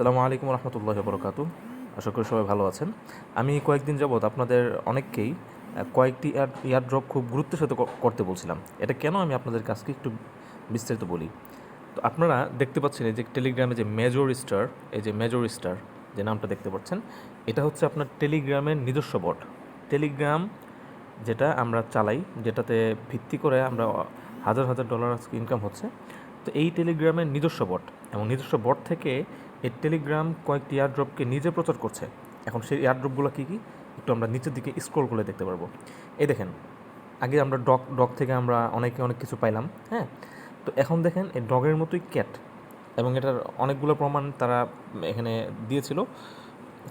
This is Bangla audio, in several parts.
সালামু আলাইকুম রহমতুল্লাহ বরকাত আশা করি সবাই ভালো আছেন। আমি কয়েকদিন যাবৎ আপনাদের অনেককেই কয়েকটি এয়ার ড্রপ খুব গুরুত্বের সাথে করতে বলছিলাম। এটা কেন আমি আপনাদের কাছকে একটু বিস্তারিত বলি? তো আপনারা দেখতে পাচ্ছেন এই যে টেলিগ্রামে যে মেজর স্টার এই যে মেজর স্টার যে নামটা দেখতে পাচ্ছেন, এটা হচ্ছে আপনার টেলিগ্রামের নিজস্ব বট টেলিগ্রাম যেটা আমরা চালাই, যেটাতে ভিত্তি করে আমরা হাজার হাজার ডলার ইনকাম হচ্ছে। তো এই টেলিগ্রামের নিজস্ব বট এবং নিজস্ব বট থেকে এই টেলিগ্রাম কয়েকটি এয়ারড্রপকে নিজে প্রচার করছে। এখন সেই এয়ারড্রপগুলো কী কী? একটু আমরা নিচের দিকে স্ক্রল করে দেখতে পারব। এই দেখেন, আগে আমরা ডগ ডগ থেকে আমরা অনেকে অনেক কিছু পাইলাম হ্যাঁ? তো এখন দেখেন, এই ডগের মতোই ক্যাট এবং এটার অনেকগুলো প্রমাণ তারা এখানে দিয়েছিল।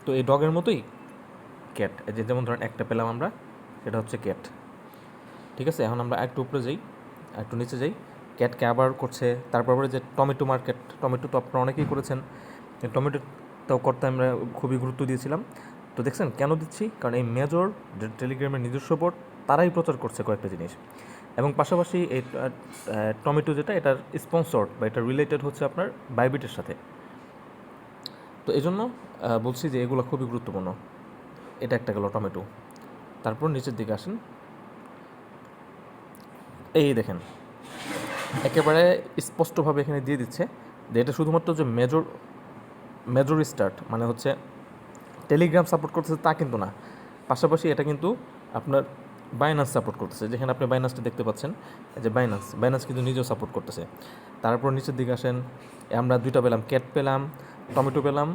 তো এই ডগের মতোই ক্যাট যে যেমন ধরেন একটা পেলাম আমরা, সেটা হচ্ছে ক্যাট ঠিক আছে? এখন আমরা একটু উপরে যাই একটু নিচে যাই। ক্যাটকে আবার করছে। তারপর যে টমেটো মার্কেট টমেটো তো আপনারা অনেকেই করেছেন। এই টমেটোটাও করতে আমরা খুবই গুরুত্ব দিয়েছিলাম। তো দেখছেন কেন দিচ্ছি? কারণ এই মেজর টেলিগ্রামের নিজস্ব বোর্ড তারাই প্রচার করছে কয়েকটা জিনিস। এবং পাশাপাশি এই টমেটো যেটা, এটার স্পন্সর্ড বা এটা রিলেটেড হচ্ছে আপনার বাইবিটের সাথে। তো এই জন্য বলছি যে এগুলো খুবই গুরুত্বপূর্ণ। এটা একটা গেল টমেটো। তারপর নিচের দিকে আসেন। এই দেখেন। একেবারে স্পষ্টভাবে এখানে দিয়ে দিচ্ছে যে এটা শুধুমাত্র যে মেজর মেজর স্টার্ট মানে হচ্ছে টেলিগ্রাম সাপোর্ট করতেছে তা কিন্তু না। পাশাপাশি এটা কিন্তু আপনার বাইনান্স সাপোর্ট করতেছে, যেখানে আপনি বাইনান্সটা দেখতে পাচ্ছেন যে বাইনান্স বাইনান্স কিন্তু নিজেও সাপোর্ট করতেছে। তারপর নিচের দিকে আসেন, আমরা দুইটা পেলাম ক্যাট পেলাম টমেটো পেলাম,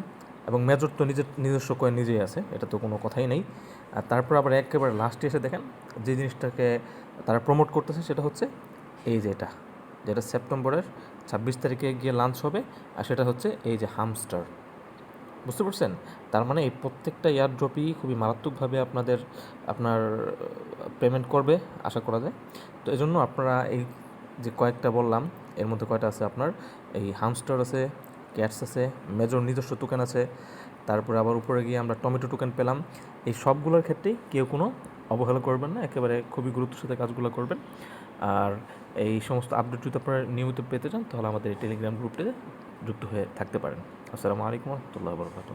এবং মেজর তো নিজের, নিজস্ব কয়েন নিজেই আছে, এটা তো কোনো কথাই নেই। আর তারপর আবার একেবারে লাস্টে এসে দেখেন, যে জিনিসটাকে তারা প্রমোট করতেছে, সেটা হচ্ছে এই যে এটা। যেটা সেপ্টেম্বরের ছাব্বিশ তারিখে গিয়ে লঞ্চ হবে, আর সেটা হচ্ছে এই যে হামস্টার বুঝতে পারছেন? তার মানে এই প্রত্যেকটা এয়ার ড্রপই খুবই মারাত্মকভাবে আপনাদের, আপনার পেমেন্ট করবে, আশা করা যায়। তো এই জন্য আপনারা এই যে কয়েকটা বললাম, এর মধ্যে কয়টা আছে আপনার? এই হামস্টার আছে ক্যাটস আছে মেজর নিজস্ব টোকেন আছে, তারপরে আবার উপরে গিয়ে আমরা টমেটো টোকেন পেলাম। এই সবগুলোর ক্ষেত্রেই কেউ কোনো অবহেলা করবেন না, একেবারে খুবই গুরুত্বের সাথে কাজগুলো করবেন। আর এই সমস্ত আপডেট যদি আপনারা নিয়মিত পেতে চান, তাহলে আমাদের টেলিগ্রাম গ্রুপটিতে যুক্ত হয়ে থাকতে পারেন। আসসালামু আলাইকুম রহমতুল্লাহ বরকাত